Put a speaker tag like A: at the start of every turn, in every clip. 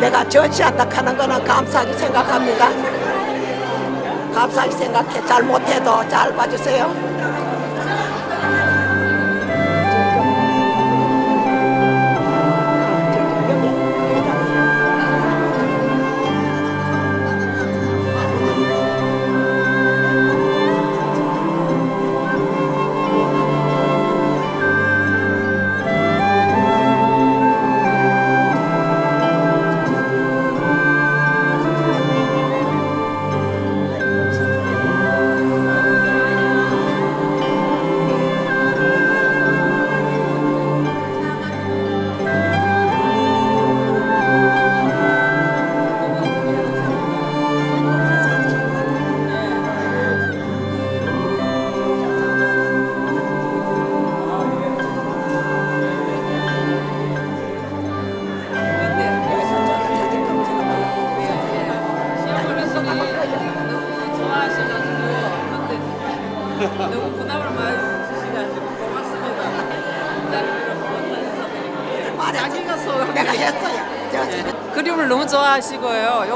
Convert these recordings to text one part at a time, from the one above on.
A: 내가 전시한다 하는 거는 감사하게 생각합니다. 감사하게 생각해. 잘 못해도 잘 봐주세요.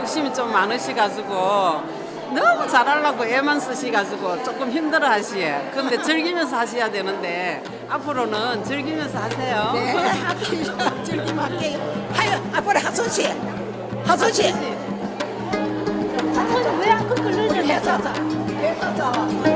B: 욕심이 좀 많으시가지고 너무 잘하려고 애만 쓰시가지고 조금 힘들어 하시에. 근데 즐기면서 하셔야 되는데 앞으로는 즐기면서 하세요.
A: 네. 즐기면 할게요. 하여, 앞으로 하순 씨. 하순 씨.
C: 왜안 끌리는
A: 우리 회사서, 회사서.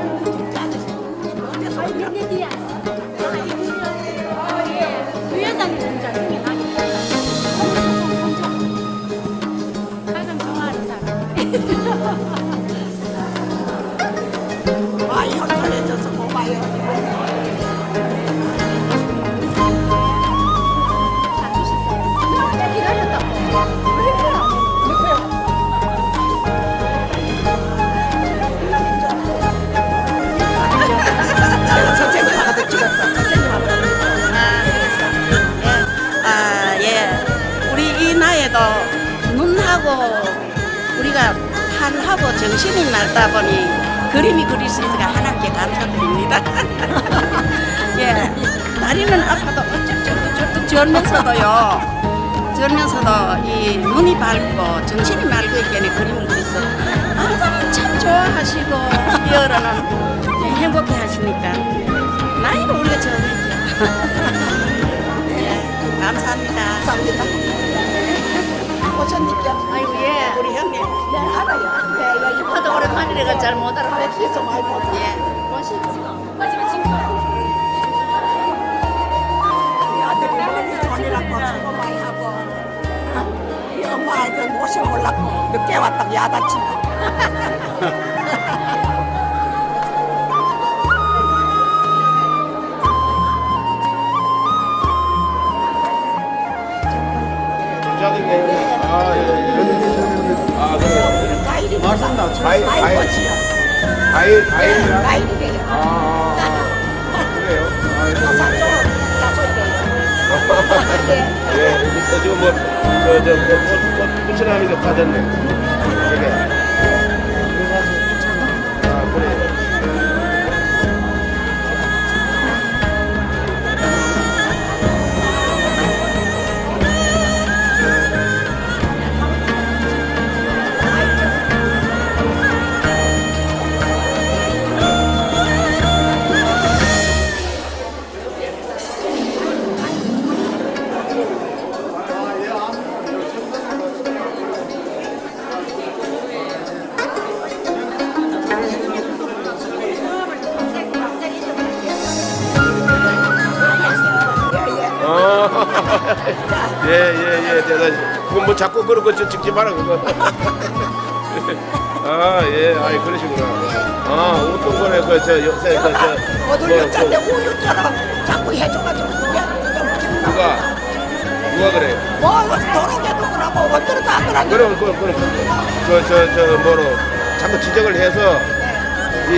C: 아,
D: 예. 우리 이 나이에도 눈하고 우리가 팔하고 정신이 맑다 보니 그림이 그릴 수 있어서 하나님께 감사드립니다. 예. 다리는 아파도 어쩔 쩔뚝 절면서도요. 절면서도 이 눈이 밝고 정신이 맑고 있기에 그림을 그려서 아, 참 좋아하시고 이 어른은 예, 행복해 하시니까 나이는 우리가 적이죠. 예, 감사합니다.
A: 감사합니다. 오셨니까?
D: 아이고 예.
A: 우리 형님. 네, 알아요. 네, 여기
D: 하도 오랜만이라 잘못 알아.
A: 백시에서 많이 보고.
D: 예.
C: 마지막 친구
A: 우리 아들이 너무 전이라고 수고 많이 하고. 어? 이 엄마한테 모시 올랐고 늦게 왔다고 야단치고.
E: 맞습니다.
A: 과일,
E: 과일,
A: 과일
E: 과일. 과일이랑.
A: 과일이래요.
E: 아, 아, 아. 그래요. 아. 예, 예. 지금 뭐, 저, 저, 꽃, 꽃, 꽃, 꽃이라는 게 빠졌네. 그래. 찍지 마라 그거 아 예 아이 그러시구나. 아 어떤 거래 그저 요새 그저
A: 거들렸는데 우유처럼 자꾸 해줘가지고 그게 좀 기분 나.
E: 누가? 누가 그래?
A: 뭐 도로개도 그러고 어쩌고 다 그러고
E: 그럼 그럼 그럼. 그저 저 뭐로 자꾸 지적을 해서 이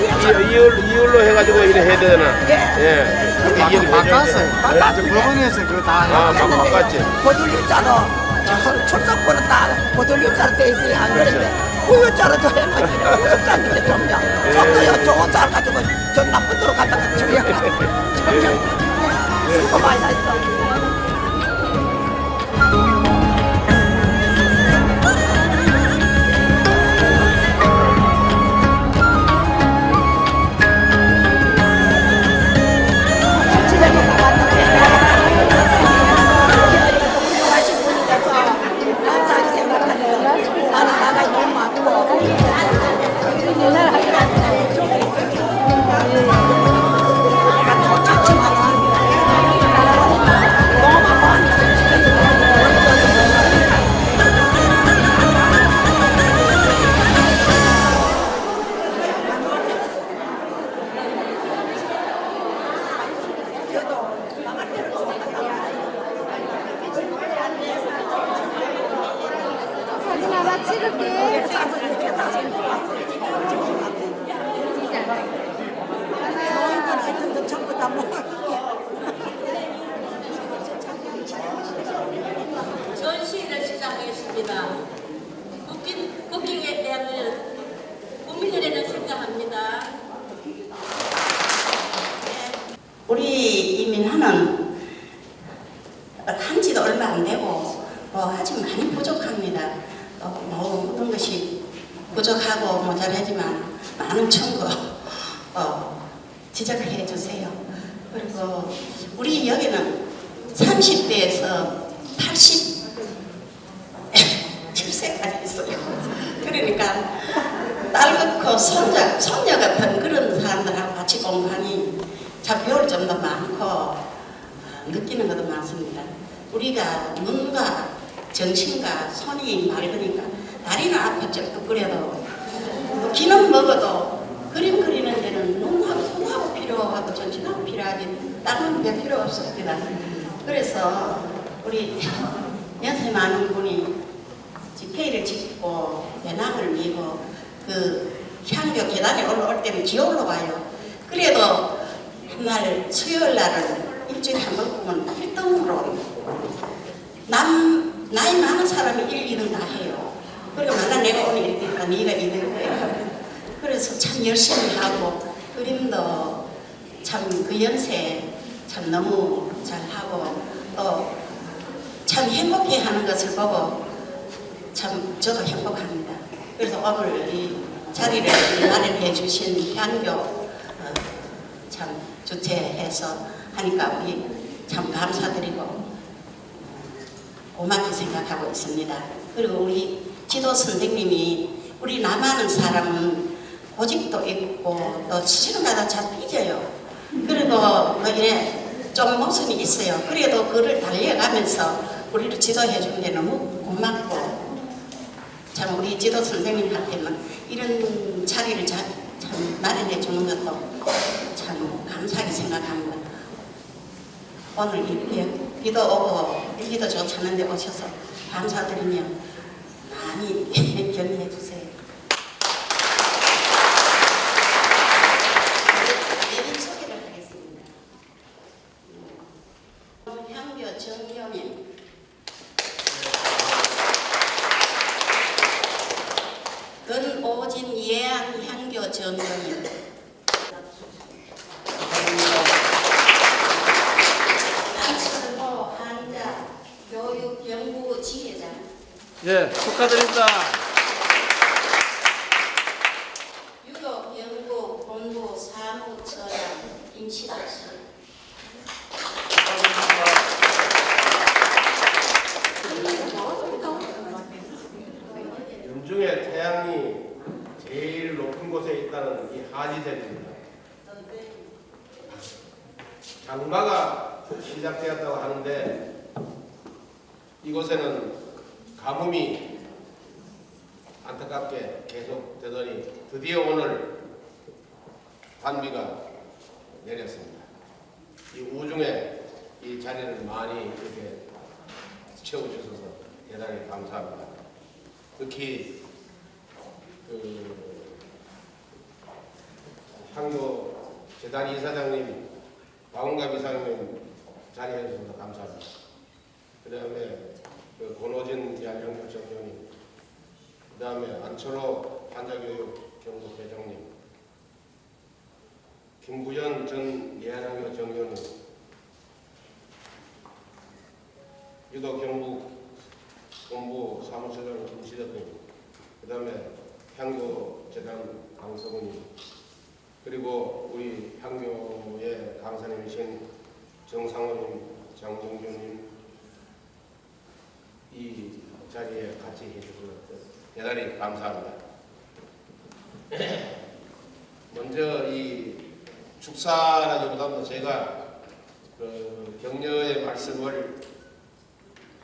E: 이- 이율 이율로 해가지고 이래 해야 되나? 예. 그렇게 이해를 해줘야지
A: 바꿨어요.
F: 법원에서 그거 다
E: 아 막 바꿨지.
A: 거들렸잖아 출석부는 다 거들렸잖아 돼 있어요. 안 그런데 우유처럼 저 우습다는 게 점령. 저도요 좋은 쌀 가지고 저 나쁜 데로 갔다가 저기 점령 수고 많이 했어
G: 사진 하나 찍을게.
A: 노인들 하여튼 전부 다 뭐.
H: 전시회를 시작하겠습니다. 국긴, 국경에 대한 국민들에는 생각합니다.
D: 우리 이민하는 한지도 얼마 안 되고 뭐 아직 많이 부족합니다. 또 뭐 모든 것이 부족하고 모자라지만 많은 청구 어, 지적해 주세요. 그리고 우리 여기는 30대에서 87세까지 있어요. 그러니까 딸 같고 손자, 손녀 같은 그런 사람들하고 같이 공부하니 참 배울 점도 많고 어, 느끼는 것도 많습니다. 우리가 눈과 정신과 손이 맑으니까 다리는 아팠죠. 그래도 또 기는 먹어도 그림 그리는 데는 눈하고 필요하고 정신하고 필요하지 다른 게 필요 없습니다. 그래서 우리 연세 많은 분이 지폐를 짓고 배낭을 미고 그 향교 계단에 올라올 때는 기어 올라 와요. 그래도 한날 수요일 날을 일주일에 한 번 보면 1등으로 남 나이 많은 사람이 1, 2등 다 해요. 그리고 만약 내가 오늘 1등이니까 네가 2등 거예요. 그래서 참 열심히 하고 그림도 참 그 연세 참 너무 잘하고 또 참 행복해 하는 것을 보고 참 저도 행복합니다. 그래서 오늘 이 자리를 마련해 주신 향교 어, 참 주최해서 하니까 우리 참 감사드리고 고맙게 생각하고 있습니다. 그리고 우리 지도 선생님이 우리 남하는 사람은 고집도 있고 또 시간마다 잘 삐져요. 그래도 뭐 이래 좀 모습이 있어요. 그래도 그를 달려가면서 우리를 지도해 주는 게 너무 고맙고 참 우리 지도 선생님한테는 이런 자리를 자, 참 마련해 주는 것도 참 감사하게 생각합니다. 오늘 이렇게 비도 오고 일기도 좋지 않은데 오셔서 감사드리며 많이 격려해 주세요. 예비 소개를 하겠습니다. 향교 정경인 근 오진 예안 향교 연구 지회장
F: 예, 축하드립니다.
D: 유독 연구 본부 사무처장 임시라 씨.
E: 연중에 태양이 제일 높은 곳에 있다는 이 하지대입니다. 장마가 시작되었다고 하는데 이곳에는 가뭄이 안타깝게 계속 되더니 드디어 오늘 단비가 내렸습니다. 이 우중에 이 자리를 많이 이렇게 채워주셔서 대단히 감사합니다. 특히 그 향교 재단 이사장님, 박원갑 이사장님 자리해 주셔서 감사합니다. 그 다음에 그 권호진 양형교 정령님, 그 다음에 안철호 환자교육 경북 회장님, 김구현 전 예한학교 정령님, 유도 경북 본부 사무처장 김시덕님, 그 다음에 향교 재단 강서구님, 그리고 우리 향교의 강사님이신 정상호님, 장동규님 이 자리에 같이 해주셔서 대단히 감사합니다. 먼저 이 축사라기보다도 제가 그 격려의 말씀을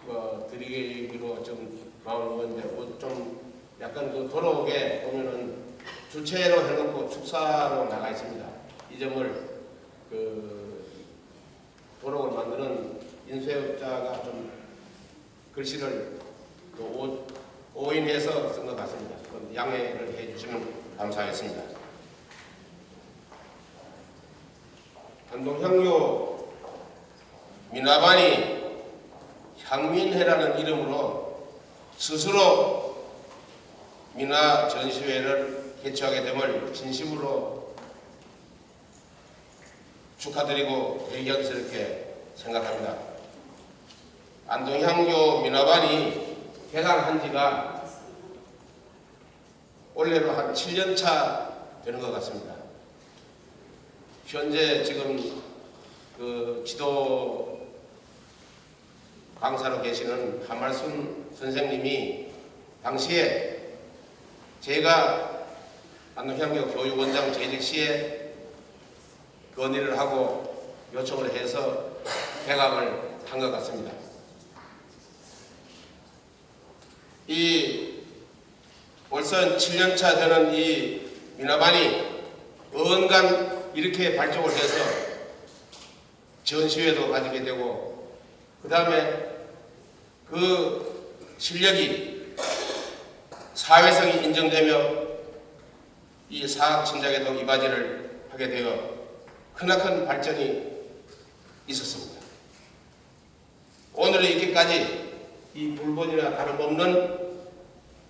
E: 뭐 드리기로 좀 마음을 먹었는데 뭐좀 약간 그 돌아오게 보면은 주체로 해놓고 축사로 나가 있습니다. 이 점을 그 도록을 만드는 인쇄업자가 좀 글씨를 그 오, 오인해서 쓴 것 같습니다. 양해를 해주시면 감사하겠습니다. 안동향교 미나반이 향민회라는 이름으로 스스로 미나 전시회를 개최하게 됨을 진심으로 축하드리고 대견스럽게 생각합니다. 안동향교 미나반이 개강한 지가 올해로 한 7년 차 되는 것 같습니다. 현재 지금 그 지도 강사로 계시는 하말순 선생님이 당시에 제가 안동향교 교육원장 재직 시에 건의를 하고 요청을 해서 개강을 한 것 같습니다. 이 벌써 7년차 되는 이 미나반이 언간 이렇게 발족을 해서 전시회도 가지게 되고 그 다음에 그 실력이 사회성이 인정되며 이 사학 진작에도 이바지를 하게 되어 크나큰 발전이 있었습니다. 오늘의 이렇게까지 이 불본이나 다름없는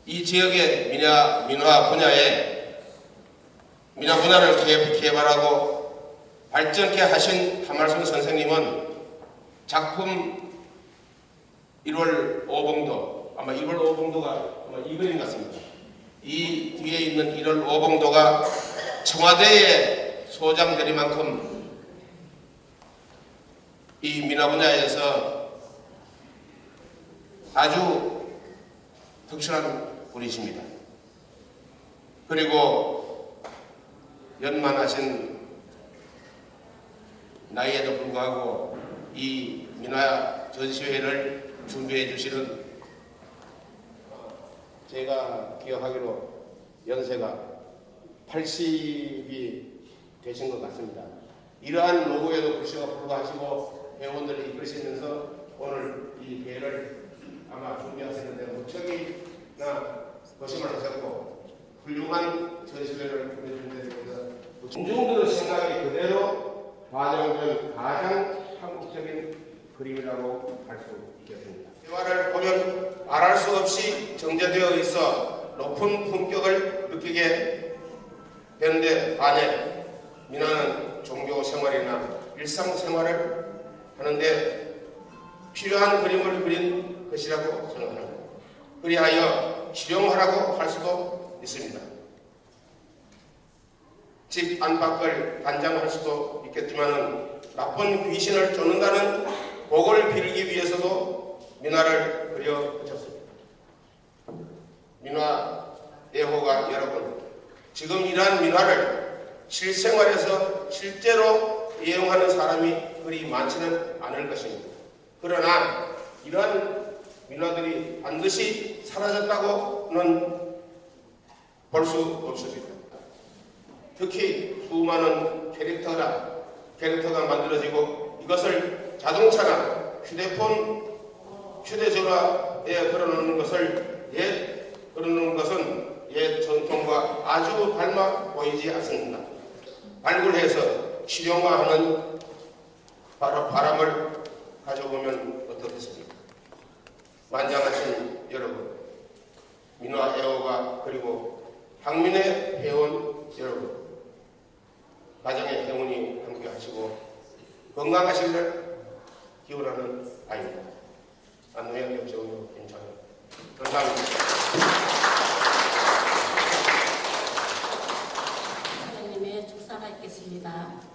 E: 이 지역의 민화, 민화 분야에 민화 개- 개발하고 발전케 하신 하말순 선생님은 작품 1월 오봉도 아마 1월 오봉도가 아마 이 그림 같습니다. 이 뒤에 있는 1월 오봉도가 청와대에 소장될 만큼 이 민화 분야에서 아주 특출한 분이십니다. 그리고 연만하신 나이에도 불구하고 이 민화 전시회를 준비해 주시는 제가 기억하기로 연세가 80이 되신 것 같습니다. 이러한 노고에도 글씨가 불구하시고 회원들을 이끌시면서 오늘 이 대회를 아마 준비하시는데 무척이나 고심을 하셨고 훌륭한 전시회를 보내준 데 대해서 공중들의 생각이 그대로 반영된 가장 한국적인 그림이라고 할 수 있겠습니다. 대화를 보면 말할 수 없이 정제되어 있어 높은 품격을 느끼게 되는데 반해 민화는 종교 생활이나 일상 생활을 하는데 필요한 그림을 그린 것이라고 생각합니다. 그리하여 실용하라고 할 수도 있습니다. 집 안팎을 단장할 수도 있겠지만 나쁜 귀신을 쫓는다는 복을 빌기 위해서도 민화를 그려 붙였습니다. 민화 애호가 여러분, 지금 이러한 민화를 실생활에서 실제로 이용하는 사람이 그리 많지는 않을 것입니다. 그러나 이러한 민화들이 반드시 사라졌다고는 볼 수 없습니다. 특히 수많은 캐릭터가 캐릭터가 만들어지고 이것을 자동차나 휴대폰 휴대전화에 걸어놓는 것을 옛 걸어놓는 것은 옛 전통과 아주 닮아 보이지 않습니다. 발굴해서 실용화하는 바람, 바람을 가져보면 어떻겠습니까? 만장하신 여러분, 민화 애호가 그리고 항민의 회원 여러분, 가정의 행운이 함께 하시고 건강하시기를 기원하는 아입니다. 안노현 역정우 김창현 감사합니다.
H: 하나님의 축사가 있겠습니다.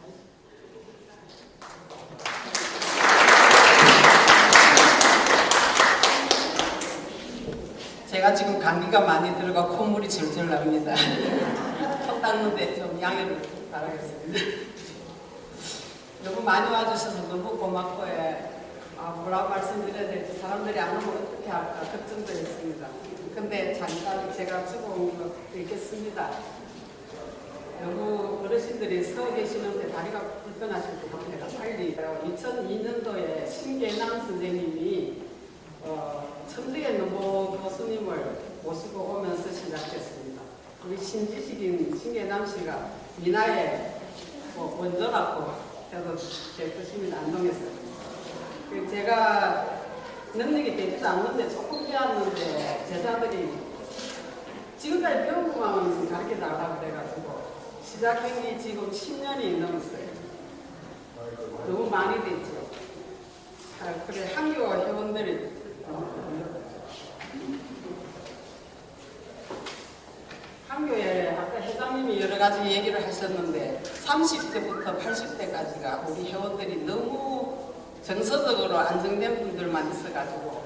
B: 제가 지금 감기가 많이 들어가 콧물이 질질 납니다. 턱 닦는데 좀 양해를 바라겠습니다. 너무 많이 와주셔서 너무 고맙고, 예. 아, 뭐라 말씀드려야 될지 사람들이 안 오면 어떻게 할까 걱정되었습니다. 근데 잠깐 제가 적어온 거 읽겠습니다. 너무 어르신들이 서 계시는데 다리가 불편하실 것 같아요. 빨리 2002년도에 신계남 선생님이 어, 천대의 노보 교수님을 모시고 오면서 시작했습니다. 우리 신지식인 신계남 씨가 미나의 뭐 원조라고 저도 제 뜻입니다. 안동에서. 그 제가 능력이 되지도 않는데 조금 배웠는데 제자들이 지금까지 배운 것만 가르쳐 달라고 그래가지고 시작한 게 지금 10년이 넘었어요. 너무 많이 됐죠. 아, 그래 학교 회원들이 학교에 아까 회장님이 여러 가지 얘기를 하셨는데 30대부터 80대까지가 우리 회원들이 너무 정서적으로 안정된 분들만 있어가지고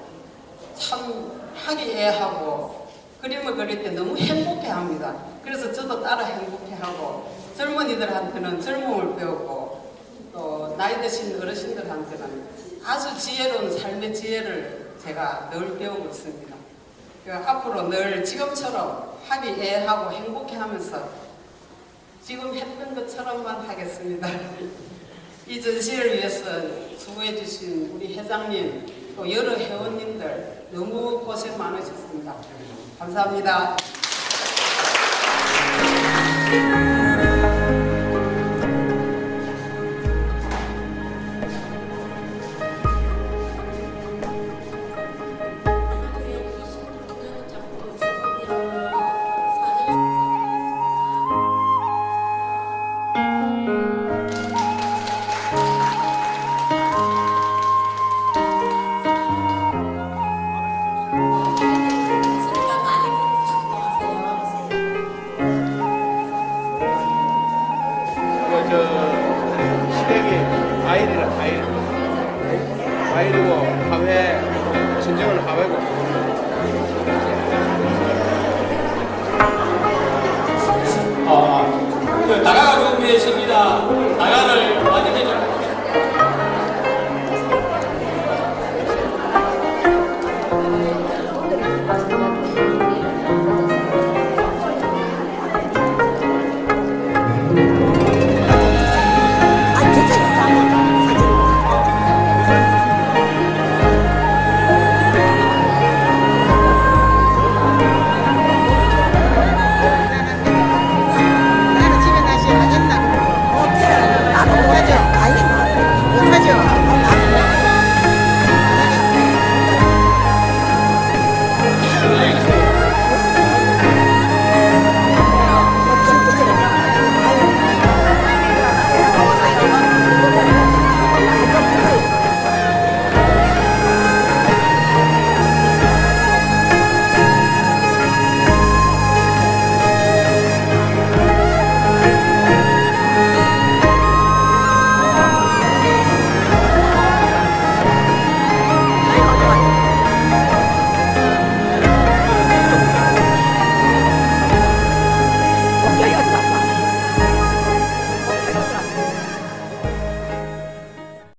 B: 참 하기 애하고 그림을 그릴 때 너무 행복해합니다. 그래서 저도 따라 행복해하고 젊은이들한테는 젊음을 배우고 또 나이 드신 어르신들한테는 아주 지혜로운 삶의 지혜를 제가 늘 배우고 있습니다. 그 앞으로 늘 지금처럼 화기애애하고 행복해하면서 지금 했던 것처럼만 하겠습니다. 이 전시를 위해서 수고해 주신 우리 회장님 또 여러 회원님들 너무 고생 많으셨습니다. 감사합니다.